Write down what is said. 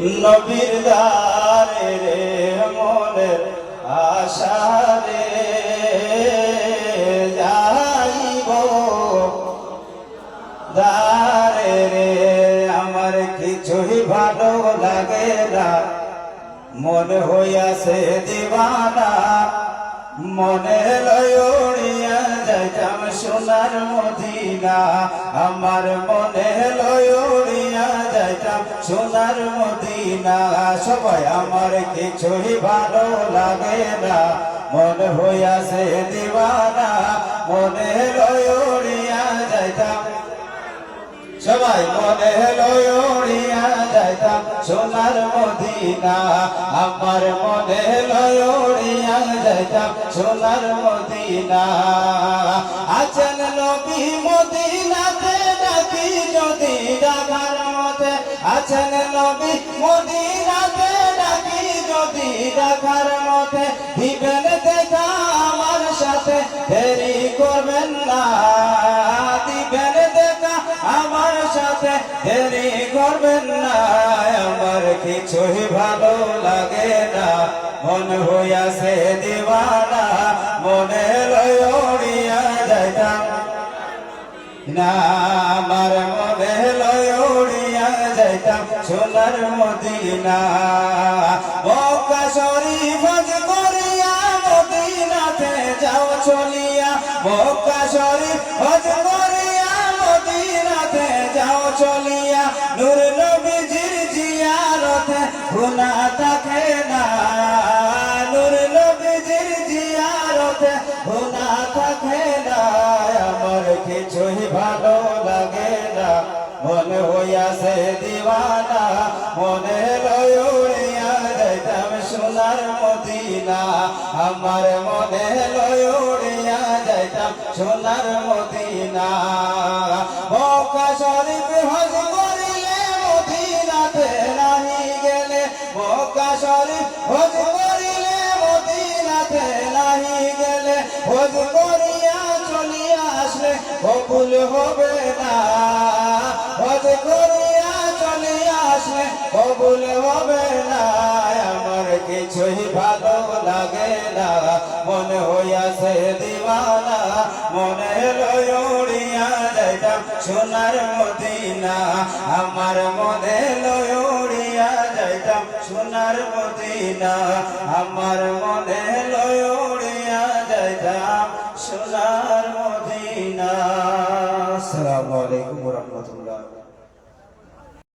নবীর দারে রে মনে আশা রে যাইব। দারে রে আমার কিছুই ভালো লাগে না। মন হইয়াছে দিবানা মনে লয়ড়িয়া যাইতাম সোনার মদিনা। আমার মনে লয়ড়িয়া যাইতাম সোনার মদিনা। সবাই আমার কিছুই ভালো লাগে না। মনে হইয়াছে দিবানা। মনে লয়ড়িয়া যাইতাম। সবাই মনে লয়ড়িয়া সোনার মদিনা, আমার মনে লয়ড়িয়া যাইতাম সোনার মদিনা। আছেন নবী মদিনাতে ডাকি যদি ডাকার মতে? আছেন নবী মদিনাতে ডাকি যদি ডাকার মতে? দিবেন দেখা আমার সাথে, দেরি করবেন না। দিবেন দেখা আমার সাথে, দেরি করবেন না। কিছুই ভালো লাগে না। মন হইয়াছে দিবানা, মনে লয়ড়িয়া যাইতাম। না, আমার মনে লয়ড়িয়া যাইতাম সোনার মদিনা। মক্কা শরীফ করিয়া, মদিনাতে যাও চলিয়া। মক্কা শরীফ মনে লয়ড়িয়া যাইতাম সোনার মদিনা। আমার মনে লয়ড়িয়া যাইতাম সোনার মদিনা। মক্কা শরীফ হজ করিলে মদিনাতে নাহি গেলে। মক্কা শরীফ হজ করিলে মদিনাতে নাহি গেলে। হজ করিয়া চলিয়া আসলে কবুল হবে না। হজ করিয়া কবুল হবে না, আমার কিছুই ভালো লাগে না। মনে হইয়াছে দিওয়ানা, মনে লয়ড়িয়া যাইতাম সোনার মদিনা। আমার মনে লয়ড়িয়া যাইতাম সোনার মদিনা। আমার মনে লয়ড়িয়া যাইতাম সোনার মদিনা। আসসালামু আলাইকুম রহমতুল্লাহ।